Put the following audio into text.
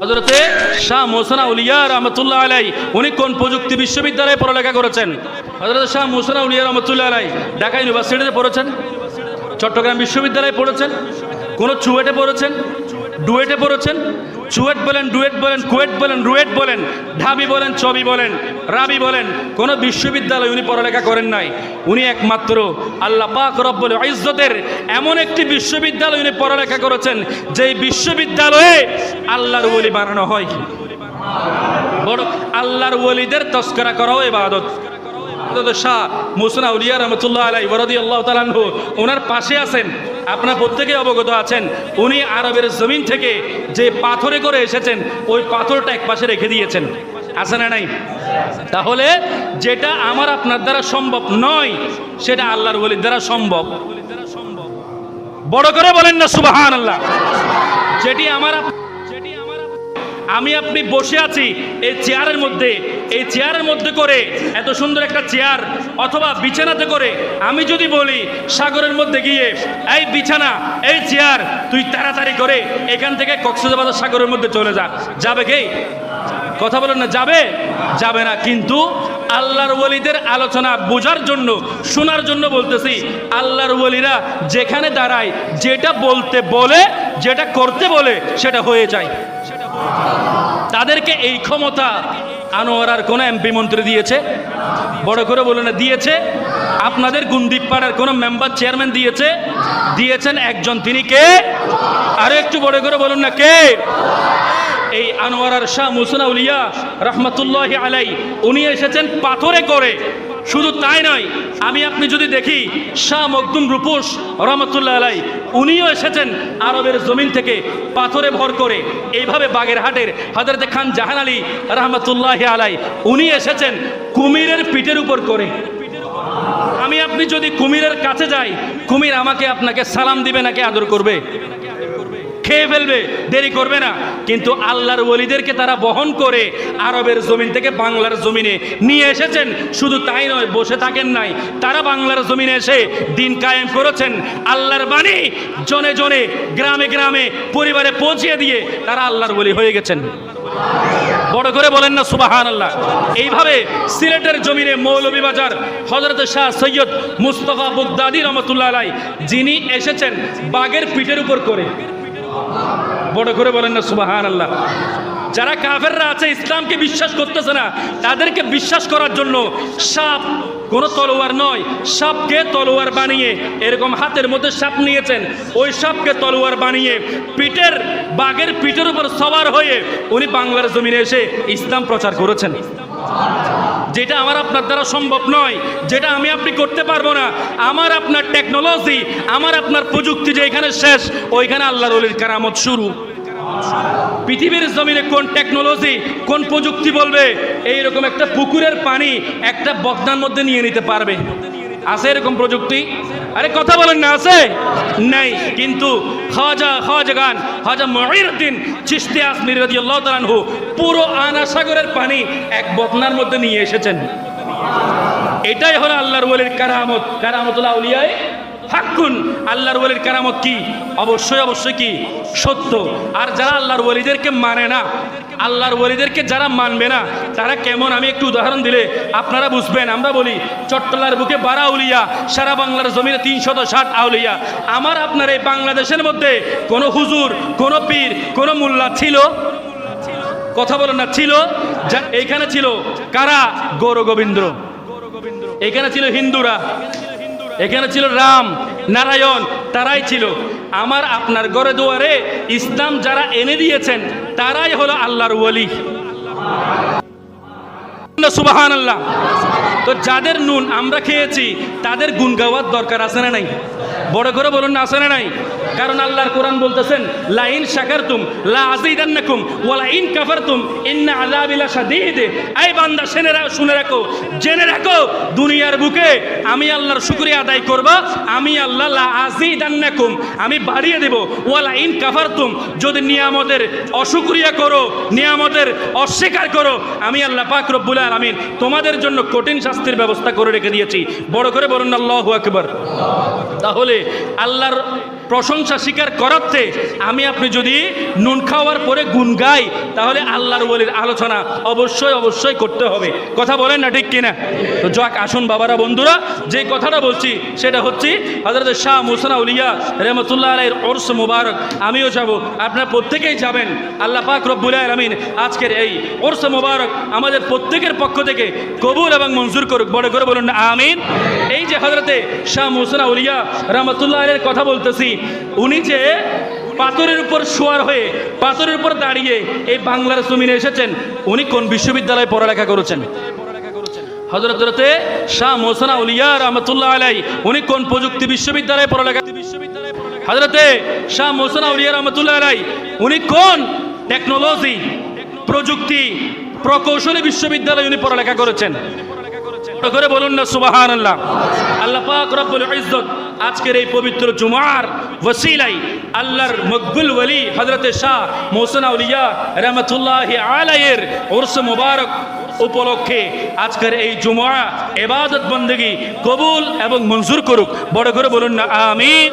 হজরতে শাহ মোসানা উলিয়া রহমতুল্লাহ আলাই উনি কোন প্রযুক্তি বিশ্ববিদ্যালয়ে পড়ালেখা করেছেন? হজরত শাহ মোসানা উলিয়া রহমতুল্লাহ আলাই ঢাকা ইউনিভার্সিটিতে পড়েছেন? চট্টগ্রাম বিশ্ববিদ্যালয়ে পড়েছেন? কোনো চুয়েটে পড়েছেন? ডুয়েটে পড়েছেন? চুয়েট বলেন, ডুয়েট বলেন, কুয়েট বলেন, রুয়েট বলেন, ঢাবি বলেন চবি বলেন, রাবি বলেন, কোনো বিশ্ববিদ্যালয় উনি পড়ালেখা করেন নাই। উনি একমাত্র আল্লাহ পাক রব্বুল ইজ্জতের এমন একটি বিশ্ববিদ্যালয় উনি পড়ালেখা করেছেন, যেই বিশ্ববিদ্যালয়ে আল্লাহর ওলি বানানো হয়। বড় আল্লাহর ওলিদের তস্করা করাও হযরত শাহ মুসনা উলিয়া রহমতুল্লাহ আলাই বরদি আল্লাহ তালানহু ওনার পাশে আছেন। আপনার প্রত্যেকে অবগত আছেন, উনি আরবের জমিন থেকে যে পাথরে করে এসেছেন, ওই পাথরটা এক পাশে রেখে দিয়েছেন। আছে না নাই? তাহলে যেটা আমার আপনার দ্বারা সম্ভব নয়, সেটা আল্লাহর বলির দ্বারা সম্ভব। বড় করে বলেন না সুবাহান আল্লাহ যেটি আমার আমি আপনি বসে আছি এই চেয়ারের মধ্যে, এই চেয়ারের মধ্যে করে এত সুন্দর একটা চেয়ার অথবা বিছানাতে করে আমি যদি বলি সাগরের মধ্যে গিয়ে, এই বিছানা, এই চেয়ার, তুই তাড়াতাড়ি করে এখান থেকে কক্সবাজার সাগরের মধ্যে চলে যা। যাবে কে? কথা বলেন না, যাবে? যাবে না। কিন্তু আল্লাহর ওলিদের আলোচনা বোঝার জন্য, শোনার জন্য বলতেছি, আল্লাহর ওলিরা যেখানে দাঁড়ায়, যেটা বলতে বলে, যেটা করতে বলে, সেটা হয়ে যায়। তাদেরকে এই ক্ষমতা আনোয়ারার কোন এমপি মন্ত্রী দিয়েছে? বড় করে বলে না, দিয়েছে। আপনাদের গুন্দীপ পাড়ার কোন মেম্বার চেয়ারম্যান দিয়েছে? দিয়েছেন একজন, তিনি কে? আরও একটু বড় করে বলুন না, কে? এই আনোয়ারার শাহ মুসনা উলিয়া রহমতুল্লাহ আলাই উনি এসেছেন পাথরে করে। শুধু তাই নয়, আমি আপনি যদি দেখি শাহ মকদুম রূপুস রহমতুল্লাহ আলাই, উনিও এসেছেন আরবের জমিন থেকে পাথরে ভর করে। এইভাবে বাগেরহাটের হজরত খান জাহান আলী রহমতুল্লাহ আলাই, উনি এসেছেন কুমিরের পিঠের উপর করে। আমি আপনি যদি কুমিরের কাছে যাই, কুমির আমাকে আপনাকে সালাম দিবে নাকি আদর করবে? খেয়ে ফেলবে, দেরি করবে না। কিন্তু আল্লাহর ওলিদেরকে তারা বহন করে আরবের জমিন থেকে বাংলার জমিনে নিয়ে এসেছেন। শুধু তাই নয়, বসে থাকেন নাই। তারা বাংলার জমিনে এসে দিন কায়েম করেছেন। আল্লাহর বাণী জনে জনে, গ্রামে গ্রামে, পরিবারে পৌঁছিয়ে দিয়ে তারা আল্লাহর বলি হয়ে গেছেন। বড় করে বলেন না সুবাহান আল্লাহ এইভাবে সিলেটের জমিনে মৌলভীবাজার হজরত শাহ সৈয়দ মুস্তফা বুগদাদি রহমতুল্লাহ যিনি এসেছেন বাঘের পিঠের উপর করে। বড় করে বলেন না সুবাহান আল্লাহ যারা কাফেররা আছে, ইসলামকে বিশ্বাস করতেছে না, তাদেরকে বিশ্বাস করার জন্য সাপ কোনো তলোয়ার নয়। সাপকে তলোয়ার বানিয়ে এরকম হাতের মধ্যে সাপ নিয়েছেন, ওই সাপকে তলোয়ার বানিয়ে পিঠের, বাঘের পিঠের উপর সবার হয়ে উনি বাংলার জমিনে এসে ইসলাম প্রচার করেছেন। যেটা আমার আপনার দ্বারা সম্ভব নয়, যেটা আমি আপনি করতে পারব না। আমার আপনার টেকনোলজি আমার আপনার প্রযুক্তি যে এখানে শেষ, ওইখানে আল্লাহর কারামত শুরু। পৃথিবীর জমিনে কোন টেকনোলজি কোন প্রযুক্তি বলবে, এইরকম একটা পুকুরের পানি একটা বদনার মধ্যে নিয়ে নিতে পারবে। আছে এরকম প্রযুক্তি? আরে কথা বলেন না, আছে? নাই, কিন্তু খাজা খাজা গান, খাজা মহিউদ্দিন চিস্তি আসমির রাদিয়াল্লাহু তাআলা আনহু পুরো আনা সাগরের পানি এক বদনার মধ্যে নিয়ে এসেছেন। এটাই হলো আল্লাহর ওলির কারামত কারামতুল্লাহ আউলিয়ায় হাক্কুন আল্লাহর ওলির কেরামত কি? অবশ্যই অবশ্যই কি? সত্য। আর যারা আল্লাহর ওলিদেরকে মানে না, আল্লাহর ওলিদেরকে যারা মানবে না, তারা কেমন? আমি একটু উদাহরণ দিলে আপনারা বুঝবেন। আমরা বলি, চট্টলার বুকে বারা আউলিয়া সারা বাংলার জমিনে তিনশত ষাট আউলিয়া। আমার, আপনার এই বাংলাদেশের মধ্যে কোনো হুজুর, কোনো পীর, কোনো মোল্লা ছিল? কথা বলেন না, ছিল? এইখানে ছিল কারা? গৌর গোবিন্দ এখানে ছিল হিন্দুরা। এখানে ছিল রাম, নারায়ণ, তারাই ছিল। আমার আপনার গড়ে দুয়ারে ইসলাম যারা এনে দিয়েছেন, তারাই হলো আল্লাহর ওলি। সুবাহান আল্লাহ তো যাদের নুন আমরা খেয়েছি, তাদের গুণ গাওয়ার দরকার আছে না নাই? বড় করে বলুন না, আছে না নাই? কারণ আল্লাহর কোরআন বলতেছেন, লাইন শাকারতুম, লা আযীদান্নাকুম, ওয়া লাইন কাফারতুম, ইন্না আযাবি লাশাদীদ এই বান্দা, শুনে রাখো শুনে রাখো, জেনে রাখো, দুনিয়ার বুকে আমি আল্লাহর শুকরিয়া আদায় করব, আমি আল্লাহ, লা আযীদান্নাকুম, আমি বাড়িয়ে দেব, ওয়া লাইন কাফারতুম, যদি নিয়ামতের অশুকরিয়া করো, নিয়ামতের অস্বীকার করো, আমি আল্লাহ পাক রব্বুল আলামিন তোমাদের জন্য কঠিন শাস্তির ব্যবস্থা করে রেখে দিয়েছি। বড় করে বলুন আল্লাহু আকবার। তাহলে আল্লাহর প্রশংসা স্বীকার করাতে আমি আপনি যদি নুন খাওয়ার পরে গুণ গাই, তাহলে আল্লাহর বলির আলোচনা অবশ্যই অবশ্যই করতে হবে। কথা বলেন না ঠিক কিনা? তো যাক, আসুন বাবারা, বন্ধুরা, যে কথাটা বলছি, সেটা হচ্ছে হজরত শাহ মুসানা উলিয়া রহমতুল্লাহ আলাইয়ের ওরস মুবারক। আমিও যাব, আপনারা প্রত্যেকেই যাবেন। আল্লাহ পাক রব্বুল আলমিন আজকের এই ওরস মুবারক আমাদের প্রত্যেকের পক্ষ থেকে কবুল এবং মঞ্জুর করুক। বড় করে বলুন আমিন। এই যে হজরতে শাহ মুসানা উলিয়া রহমতুল্লাহ আলের কথা বলতেছি উনি যে পাথরের উপর শোয়ার হয়ে, পাথরের উপর দাঁড়িয়ে এই বাংলার জমিনে এসেছেন, উনি কোন বিশ্ববিদ্যালয়ে পড়ালেখা করেছেন? হজরত হজরতে শাহ মোসানা উলিয়া রহমতুল্লাহ আলাই উনি কোন প্রযুক্তি বিশ্ববিদ্যালয়ে পড়ালেখা হজরতে শাহ মোসানা উলিয়া রহমতুল্লাহ আলাই উনি কোন টেকনোলজি, প্রযুক্তি, প্রকৌশলী বিশ্ববিদ্যালয়ে উনি পড়ালেখা করেছেন? করে বলুন না সুবাহান আল্লাহ আল্লাহ পাক রব্বুল ইজ্জত আজকের এই পবিত্র জুমার ওসিলাই আল্লাহর মকবুল ওলি হজরতে শাহ মোহসেন আউলিয়া রহমতুল্লাহ আলাইয়ের ওরস মুবারক উপলক্ষে আজকের এই জুমা এবাদত বন্দেগী কবুল এবং মঞ্জুর করুক। বড় করে বলুন না, আমিন।